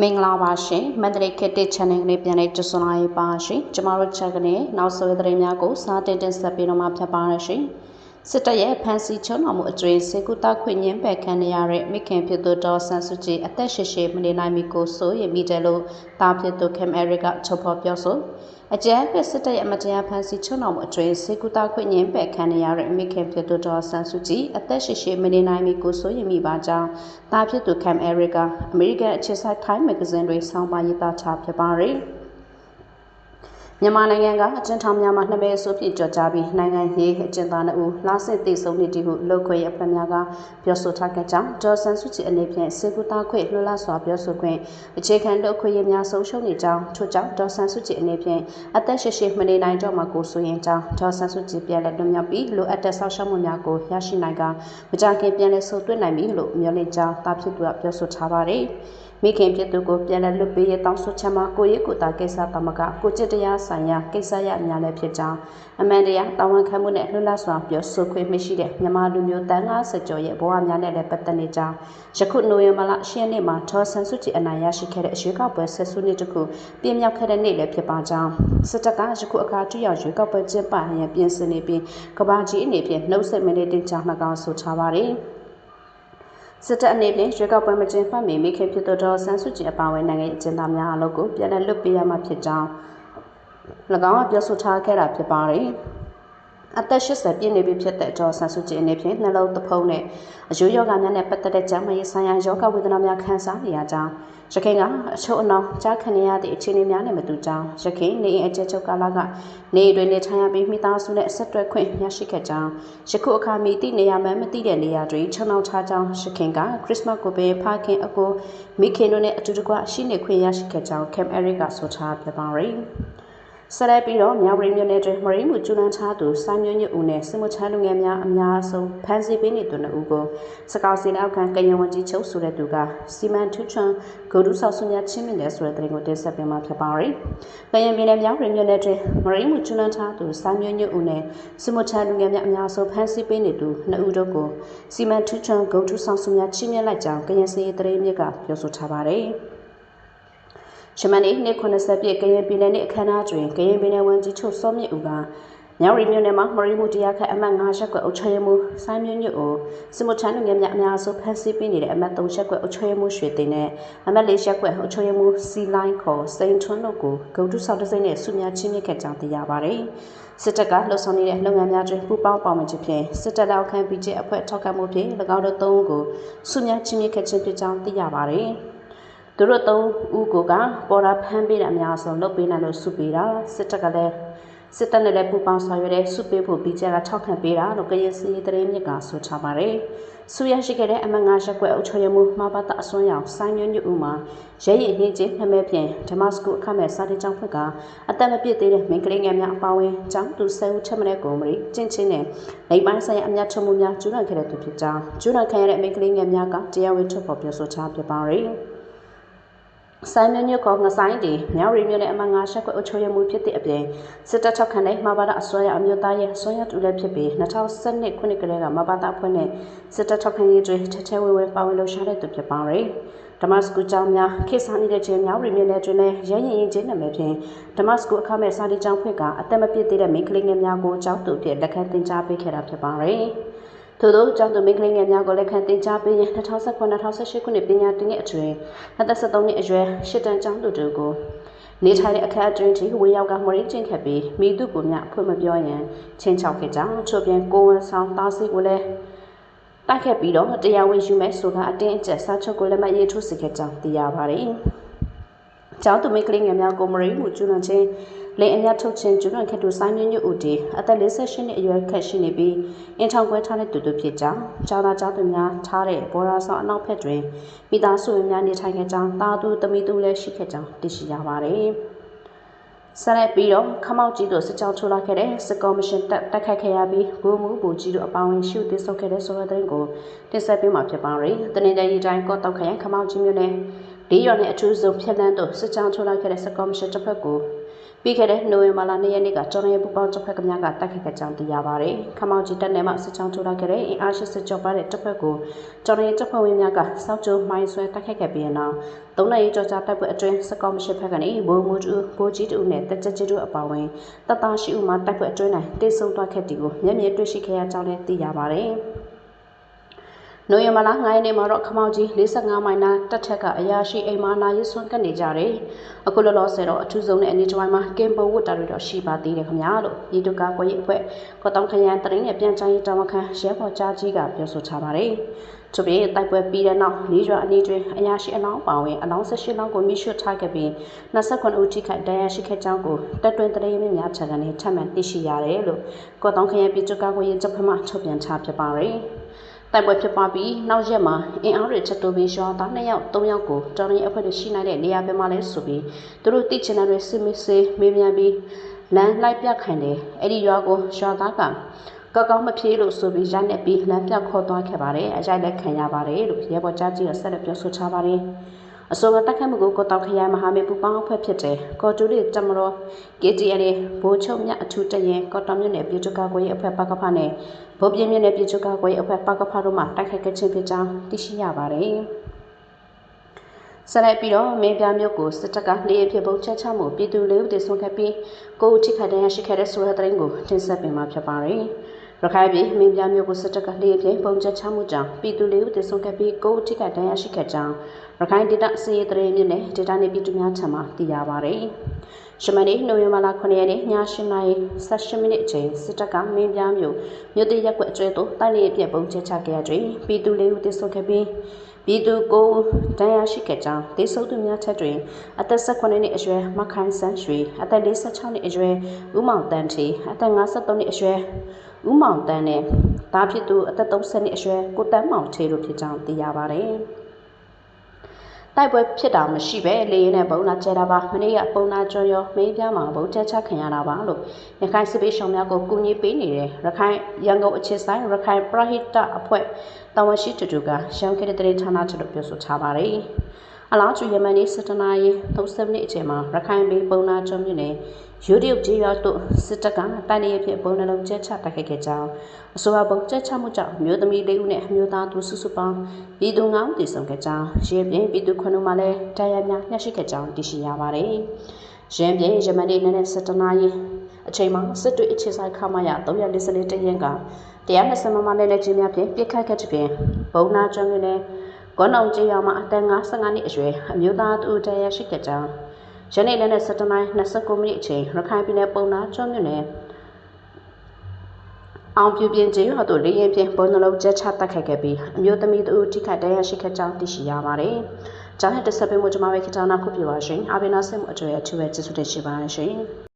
မင်္ဂလာပါရှင်မန္တလေးခေတ်တစ် channel လေးပြန်လေးကြိုဆိုလာပါရှင်ကျမတို့ channel နဲ့နောက်ဆုံးသတင်းများကိုစားတင်တင်ဆက်ပေးတော့မှာဖြစ်ပါရရှင်စစ်တပ်ရဲ့ဖမ်းဆီးချုံတော်မှုအကျွေးစေကူတာခွင့်ညင်းပယ်ခံရတဲ့မိခင်ဖြစ်သူဒေါ်ဆန်စုကြည်အသက်ရှည်ရှည်မနေနိုင်မီကိုဆိုရမိတယ်လို့တာဖြစ်သူခင်အရစ်ကချုပ်ဖော်ပြောဆို အကြမ်းဖက်စစ်တပ်ရဲ့အမတရားဖမ်းဆီးချုံတော်မှုအကျွေးစေကူတာခွင့်ညင်းပယ်ခံရတဲ့မိခင်ဖြစ်သူဒေါ်ဆန်စုကြည်အသက်ရှည်ရှည်မနေနိုင်မီကိုဆိုရမိပါကြောင်းတာဖြစ်သူခင်အရစ်ကအမေရိကန်အခြေစိုက် Time Magazine တွေဆောင်းပါးရေးသားထားဖြစ်ပါတယ်။ မြန်မာနိုင်ငံကအကျဉ်းထောင်များမှာနှစ်ပဲဆိုဖြစ်ကြော်ကြားပြီးနိုင်ငံရေးအကျဉ်းသားတို့လာစစ်သိဆုံးနေတီဟုလောက်ခွေအဖွဲ့များကပြောဆိုထားကြကြောင်းဒေါ်ဆန်စုကြည်အနေဖြင့်စေကူတာခွေလွှတ်လစွာပြောဆိုခွင့်အခြေခံလောက်ခွေရများဆုံးရှုံးနေကြောင်းထို့ကြောင့်ဒေါ်ဆန်စုကြည်အနေဖြင့်အသက်ရှိရှိမနေနိုင်တော့မှကိုဆိုရင်ကြောင်းဒေါ်ဆန်စုကြည်ပြန်လည်လွတ်မြောက်ပြီးလိုအပ်တဲ့ဆောက်ရှောက်မှုများကိုရရှိနိုင်ကမကြခင်ပြန်လည်ဆိုသွင်းနိုင်ပြီလို့မျှော်လင့်ကြောင်းတာဖြစ်သူကပြောဆိုထားပါတယ်။ မိခင်ဖြစ်သူကိုပြန်လည်လွတ်ပေးရတောင်းဆိုချက်မှာကိုရဲကိုတာကိစ္စတမကကိုจิตတရားဆိုင်ရာကိစ္စရအများလည်းဖြစ်ကြောင်းအမှန်တရားတာဝန်ခံမှုနဲ့လွတ်လပ်စွာပြောဆိုခွင့်မရှိတဲ့မြန်မာလူမျိုးတန်း90ကျော်ရဲ့ဘဝများနဲ့လည်းပတ်သက်နေကြောင်းယခုနိုဝင်ဘာလ10ရက်နေ့မှာထော်ဆန်စုကြည်အနိုင်ရရှိခဲ့တဲ့ရွေးကောက်ပွဲဆက်စုနှစ်တစ်ခုပြင်းမြောက်ခဲ့တဲ့နေ့လည်းဖြစ်ပါကြောင်းစစ်တပ်ကယခုအခါတူရောက်ရွေးကောက်ပွဲကျင်းပရန်ပြင်ဆင်နေပြီးကဘာကြီးအနေဖြင့်နှုတ်ဆက်မိနစ်တင်ကြာနှကောင်ဆိုထားပါတယ်။ စစ်တပ်အနေဖြင့်ရွေးကောက်ပွဲမကျင်းပမီမိခင်ဖြစ်သောဆန်းစုကြည်အပါအဝင်နိုင်ငံအကျဉ်းသားများအလုပ်ကိုပြန်လည်လွတ်ပေးရမှာဖြစ်ကြောင်း၎င်းကပြောဆိုထားခဲ့တာဖြစ်ပါတယ်။ အသက်80ပြည့်နေပြီဖြစ်တဲ့ဒေါ်ဆန်စုကြည်အနေဖြင့်နှလုံးသဖုံးနဲ့အယိုးယောဂများနဲ့ပတ်သက်တဲ့ကျန်းမာရေးဆိုင်ရာယောဂဝေဒနာများခံစားနေရကြောင်းရခိုင်ကအချို့အနောက်ကြားခံရသည့်အခြေအနေများနဲ့မတူကြောင်းရခိုင်နေအကျဉ်းချုပ်ကာလကနေတွင်နေထိုင်ရပြီးမိသားစုနဲ့အဆက်အသွယ်ခွင့်ရရှိခဲ့ကြောင်းယခုအခါမိသည့်နေရာမှမသိတဲ့နေရာတွေခြုံနှောင်ထားကြောင်းရခိုင်ကခရစ်စမတ်ကိုပင်ဖခင်အကိုမိခင်တို့နဲ့အတူတကွရှိနေခွင့်ရရှိခဲ့ကြောင်းကမ်အရစ်ကဆိုထားပြပါရယ် ဆက်လက်ပြီးတော့မြောက်ရီမြို့နယ်တွင်မရင်းမှုကျူလန်ချသူစိုင်းမျိုးညဦးနဲ့စမချမ်းလူငယ်များအများဆုံးဖမ်းဆီးပေးနေသူနှစ်ဦးကိုစကောက်စီလက်အောက်ခံကရင်ဝန်ကြီးချုပ်ဆိုတဲ့သူကစီမံထူးချွန်ဂုဒုဆောက်ဆုများချင်းမြင့်တယ်ဆိုတဲ့သတင်းကိုတင်ဆက်ပေးမှာဖြစ်ပါရယ်။ကရင်ပြည်နယ်မြောက်ရီမြို့နယ်တွင်မရင်းမှုကျူလန်ချသူစိုင်းမျိုးညဦးနဲ့စမချမ်းလူငယ်များအများဆုံးဖမ်းဆီးပေးနေသူနှစ်ဦးတို့ကိုစီမံထူးချွန်ဂုဒုဆောက်ဆုများချင်းမြင့်လိုက်ကြောင်းကရင်စီသတင်းမြစ်ကပြောဆိုထားပါရယ်။ ရှမန်နေ့နှစ်80ပြည့်ကရင်ပြည်နယ်နေ့အခမ်းအနားတွင်ကရင်ပြည်နယ်ဝန်ကြီးချုပ်စောမြင့်ဦးကမြောက်ရီမြို့နယ်မှာမရီမှုတရားခတ်အမှတ်9ရက်ကွက်အုပ်ချုပ်ရေးမှူးဆိုင်းမြင့်ညို့ကိုစမထန်လူငယ်များအများဆုံးဖမ်းဆီးပေးနေတဲ့အမှတ်3ရက်ကွက်အုပ်ချုပ်ရေးမှူးရွှေသိန်းနဲ့အမှတ်4ရက်ကွက်အုပ်ချုပ်ရေးမှူးစီလိုင်းခေါ်စိန်ထွန်းတို့ကိုဂုံတုဆောက်တစိမ့်နဲ့ဆုများချင်းမြင့်ခဲ့ကြောင်းသိရပါတယ်။စစ်တပ်ကလှုပ်ဆောင်နေတဲ့လုပ်ငန်းများတွင်ပူးပေါင်းပါဝင်ခြင်းဖြင့်စစ်တပ်လက်အောက်ခံပြီးကျအဖွဲ့ထောက်ခံမှုဖြင့်၎င်းတို့သုံးဦးကိုဆုများချင်းမြင့်ခဲ့ခြင်းဖြစ်ကြောင်းသိရပါတယ်။ သူတို့သုံးဦးကိုကပေါ်တာဖမ်းပေးတဲ့အများဆုံးလုပ်ပေးနိုင်လို့စုပေးတာစစ်တပ်ကလည်းစစ်တပ်နဲ့လည်းပူးပေါင်းဆောင်ရွက်တဲ့စုပေးဖို့ပြီးကြကထောက်ခံပေးတာလို့ကရင်စီတရင်မြစ်ကဆိုထားပါတယ်။စုရရှိခဲ့တဲ့အမငါရက်ွက်အုပ်ချုပ်ရေးမှူးမှာပါတအစွန်းရောင်ဆိုင်းမျိုးညဦးမှာရဲရည်နှင်းချင်းနှမဲဖြင့်ဓမ္မစကူအခမဲ့စာတင်ကျောင်းဖွက်ကအသက်မပြည့်သေးတဲ့မိန်းကလေးငယ်များအပါအဝင်ကျောင်းသူဆယ်ဦးချက်မတဲ့ကိုမရီကျင့်ချင်းနဲ့လိပ်ပိုင်းဆိုင်ရာအများချုံမှုများကျူးလွန်ခဲ့တဲ့သူဖြစ်ကြောင်းကျူးလွန်ခံရတဲ့မိန်းကလေးငယ်များကတရားဝင်ထုတ်ဖော်ပြောဆိုချပြပါရယ်။ ဆိုင်းမျိုးညကောငဆိုင်တီမြောက်ရီမျိုးနဲ့အမငါရှက်ကွအချိုးရမှုဖြစ်တဲ့အပြင်စစ်တပ်ထောက်ခံတဲ့မှာပါဒအစွဲရအမျိုးသားရဲ့ဆွဲရတူလည်းဖြစ်ပြီး2012ခုနှစ်ကလေးကမှာပါဒအဖွဲ့နဲ့စစ်တပ်ထောက်ခံရေးတွေထထဲဝဲဝဲပါဝင်လှုပ်ရှားတဲ့သူဖြစ်ပါရယ်ဓမ္မစကူကျောင်းများခေတ်စားနေတဲ့ချင်းမြောက်ရီမျိုးနဲ့တွင်လည်းရရင်ရင်ချင်းနာမည်ဖြင့်ဓမ္မစကူအခမဲ့စာတီကျောင်းဖွင့်ကအသက်မပြည့်သေးတဲ့မိန်းကလေးငယ်များကိုကျောင်းသူဖြစ်လက်ခံသင်ကြားပေးခဲ့တာဖြစ်ပါရယ် ထို့သောကျောင်းသူမိန်းကလေးငယ်များကိုလက်ခံတင် जा ပေးရင်2019-2018ခုနှစ်ပညာသင်နှစ်အတွင်း23နှစ်အရွယ်ရှစ်တန်းကျောင်းသူတို့ကိုနေထိုင်တဲ့အခက်အတွင်းထိဝေရောက်ကမရင်းကျင့်ခဲ့ပြီးမိသူကိုမြအဖွင့်မပြောရင်ချင်းချောက်ခဲ့ကြောင်းချို့ပြန်ကိုဝန်ဆောင်တားစီကိုလည်းတိုက်ခဲ့ပြီးတော့တရားဝင်ယူမဲ့ဆိုကအတင်းအကျပ်စာချုပ်ကိုလည်းမရေးထိုးစေခဲ့ကြောင်းသိရပါတယ်။ကျောင်းသူမိန်းကလေးငယ်များကိုမရင်းမှုကျူးလွန်ခြင်း လင်အမြတ်ထုတ်ခြင်းကျွလွန်ခက်သူဆိုင်မျိုးညဦးတီအသက်48နှစ်အရွယ်ခက်ရှိနေပြီးအင်ထောင်ခွဲထားတဲ့သူတို့ဖြစ်ကြောင်းကျောင်းသားကျောင်းသူများထားတဲ့ဘောရာဆောင်အနောက်ဘက်တွင်မိသားစုဝင်များနေထိုင်ခဲ့ကြောင်းတာသူသမီးသူလည်းရှိခဲ့ကြောင်းသိရှိရပါတယ်ဆက်လက်ပြီးတော့ခမောက်ကြီးတို့စစ်ကြောင်းထိုးလာခဲ့တဲ့စစ်ကော်မရှင်တက်တက်ခတ်ခဲ့ရပြီးဘူမှုဘူကြီးတို့အပေါင်းဝင်ရှုတိဆုတ်ခဲ့တဲ့ဆိုတဲ့တဲ့ကိုတင်ဆက်ပေးမှာဖြစ်ပါရယ်။တနင်္လာရီတိုင်းကော့တောက်ခရိုင်ခမောက်ကြီးမြို့နယ်လေးရွာနဲ့အထူးဆုံးဖြက်လန်းတို့စစ်ကြောင်းထိုးလာခဲ့တဲ့စစ်ကော်မရှင်တပ်ဖွဲ့ကို ပြီးခဲ့တဲ့နိုဝင်ဘာလ2ရက်နေ့ကကျော်ရည်ပူပေါင်းတပ်ဖွဲ့ကများကတိုက်ခိုက်ခဲ့ကြောင်းသိရပါတယ်။ခမောင်ကြီးတပ်နယ်မှစစ်ကြောင်းထိုးလာခဲ့တဲ့အင်အား80ကျော်ပါတဲ့တပ်ဖွဲ့ကိုကျော်ရည်တပ်ဖွဲ့ဝင်များကစောက်ကျိုးမိုင်းဆွဲတိုက်ခိုက်ခဲ့ပြီးနောက်သုံးလရေးကြောကြားတိုက်ပွဲအတွင်းစကောမရှိဘက်ကနေဘိုးမူတူဘိုးကြီးတူနဲ့တက်ကြကြီးတို့အပါအဝင်တပ်သားရှိဦးမှတိုက်ပွဲအတွင်း၌တိတ်ဆုံသွားခဲ့တဲ့ကိုမျက်မြင်တွေ့ရှိခဲ့ရကြောင်းလည်းသိရပါတယ်။ နိုဝင်ဘာလ9ရက်နေ့မှာတော့ခမောက်ကြီး45မိုင်နာတက်ထက်ကအရာရှိအိမ်မာနာရေးဆွမ်းကပ်နေကြတယ်။အခုလောလောဆယ်တော့အထူးဆုံးနဲ့အနီးတစ်ဝိုင်းမှာကင်ပိုဝတ်တာတွေတော့ရှိပါသေးတယ်ခင်ဗျာလို့ပြည်သူ့ကာကွယ်ရေးအဖွဲ့ကော့တောင်ခရိုင်တရင်နဲ့ပြန်ချရေးတာဝန်ခံရဲဘော်ကြားကြီးကပြောဆိုထားပါတယ်။သူပြေတိုက်ပွဲပြီးတဲ့နောက်လေးရွာအနီးတွင်အရာရှိအလောင်းပါဝင်အလောင်း18လောင်းကိုမိရှုထားခဲ့ပြီး29ဦးထိခိုက်ဒဏ်ရာရှိခဲ့ကြောင်းကိုတပ်တွင်တရေမြင့်များချက်ကနေထပ်မံသိရှိရတယ်လို့ကော့တောင်ခရိုင်ပြည်သူ့ကာကွယ်ရေးတပ်ဖွဲ့မှထုတ်ပြန်ထားဖြစ်ပါတယ်။ တိုက်ပွဲဖြစ်ပွားပြီးနောက်ရက်မှာအင်အားတွေချက်တိုးပြီးရွာသား2ယောက်3ယောက်ကိုတော်ရင်အဖွဲ့တွေရှိနိုင်တဲ့နေရာပဲမှာလဲဆိုပြီးသူတို့တိချင်တဲ့တွေစစ်မစေးမေးမြန်းပြီးလမ်းလိုက်ပြခိုင်တယ်အဲ့ဒီရွာကိုရွာသားကကောက်ကောက်မဖြေးလို့ဆိုပြီးရိုက်နေပြီးလမ်းပြခေါ်သွားခဲ့ပါတယ်အရိုက်လက်ခံရပါတယ်လို့ရဲဘော်ကြားကြီးကဆက်လက်ပြောဆိုထားပါတယ် အစိုးရတက်ခတ်မှုကိုကောတောက်ခရိုင်မဟာမေပူပေါင်းအဖွဲ့ဖြစ်တဲ့ကော်တူရီတမရော KTN ဘိုးချုပ်မြအထူးတရင်ကော်တော်မြို့နယ်ပြည်သူ့ကာကွယ်ရေးအဖွဲ့ပကဖနဲ့ဗိုလ်ပြင်းမြို့နယ်ပြည်သူ့ကာကွယ်ရေးအဖွဲ့ပကဖတို့မှတိုက်ခိုက်ခဲ့ခြင်းဖြစ်ကြောင်းသိရှိရပါတယ်ဆက်လက်ပြီးတော့မင်းပြမြို့ကိုစစ်တပ်ကနေအဖြစ်ပုံချက်ချမှုပြည်သူလေးဦးတည်ဆုံးခဲ့ပြီးကိုဦးထိခိုက်တဲ့ရရှိခဲ့တဲ့ဆိုတဲ့သတင်းကိုတင်ဆက်ပေးမှာဖြစ်ပါတယ်။ ရခိုင်ပြည်မင်းပြမြို့ကိုစစ်တပ်ကလေးပြင်းပုံချက်ချမှုကြောင့်ပြည်သူလေးဦးတည်ဆုံးခဲ့ပြီးကိုဦးထိခိုက်တဲ့ရရှိခဲ့ကြောင်းရခိုင်ဒေသစီရေးတရေမြင့်နဲ့ဒေသနေပြည်သူများထံမှသိရပါတယ်။ရှမနီနိုဝင်ဘာလ9ရက်နေ့ည8:00နာရီ18မိနစ်အချိန်စစ်တပ်ကမင်းပြမြို့မြို့တရက်ကွက်အကျွဲသို့တိုက်လေအပြက်ပုံချက်ချခဲ့ရတွင်ပြည်သူလေးဦးတည်ဆုံးခဲ့ပြီး ပြည်သူကိုဒဏ်ရာရှိခဲ့ကြောင်းဒေသသူများထက်တွင် အသက်18နှစ်အရွယ် မခိုင်ဆန်းရွှေ အသက်46နှစ်အရွယ် ဦးမောင်တန်းထီအသက်53နှစ်အရွယ် ဦးမောင်တန်းနဲ့ဒါဖြစ်သူ အသက်30နှစ်အရွယ် ကိုတန်းမောင်ထေတို့ဖြစ်ကြောင်း သိရပါတယ်။ တိုက်ပွဲဖြစ်တာမရှိပဲလေရင်နဲ့ဘုံလာကျဲတာပါမနေ့ကပုံနာကျော်ရောမင်းပြားမှာဘုံချက်ချခံရတာပါလို့ရခိုင်စစ်ပေးရှောင်များကိုကူညီပေးနေတဲ့ရခိုင်ရန်ကုန်အခြေဆိုင်ရခိုင်ပရဟိတအဖွဲ့တာဝန်ရှိသူတို့ကရှမ်းခေတ္တတရေဌာနချုပ်ပြောဆိုထားပါတယ် အလားတူယမန်နေ့စတနာရီ30မိနစ်အချိန်မှာရခိုင်ပြည်ပုံနာကျော်မြို့နယ်ယူဒီယုတ်ကြီးရွာတို့စစ်တပ်ကတိုင်းနေဖြစ်ပုံနှလုံးကျဲချတိုက်ခိုက်ခဲ့ကြောင်းအဆိုပါပုံကျဲချမှုကြောင့်မျိုးသမီးလေးဦးနဲ့အမျိုးသားသူစုစုပေါင်းပြည်သူ9ဦးတည်ဆုံခဲ့ကြောင်းရဲပြင်ပြည်သူ9ဦးမှလည်းတရားများညှရှိခဲ့ကြောင်းသိရှိရပါတယ်။ရဲပြင်ယမန်နေ့နေ့စတနာရီအချိန်မှာစစ်တွေအခြေဆိုင်ခမရ344တရင်ကတရား၂၀မမနဲ့လက်ချင်းများဖြင့်ပြစ်ခတ်ခဲ့တဲ့ပြင်ဘုံနာကျွန်းနဲ့ ကွန်အောင်ကျေးရွာမှာအသက်55နှစ်အရွယ်အမျိုးသားတူတရားရှိခဲ့ကြောင်းယနေ့လည်းနဲ့7နိုင်29မိနစ်အချိန်ရခိုင်ပြည်နယ်ပုံနာကျွန်းမြို့နယ်အောင်ပြပြင်းကျေးရွာသို့လေရင်ဖြင့်ပုံနှလုံးကျချတက်ခတ်ခဲ့ပြီးအမျိုးသမီးတို့ထိခိုက်တရားရှိခဲ့ကြောင်းသိရှိရပါတယ်။ကျောင်းဟက်တဆက်ပေးမှုကျွန်မပဲခေတ္တနာခုပြပါရှင်။အဘိနာဆင်မှုအတွေ့အထူးပဲကျေးဇူးတင်ရှိပါတယ်ရှင်။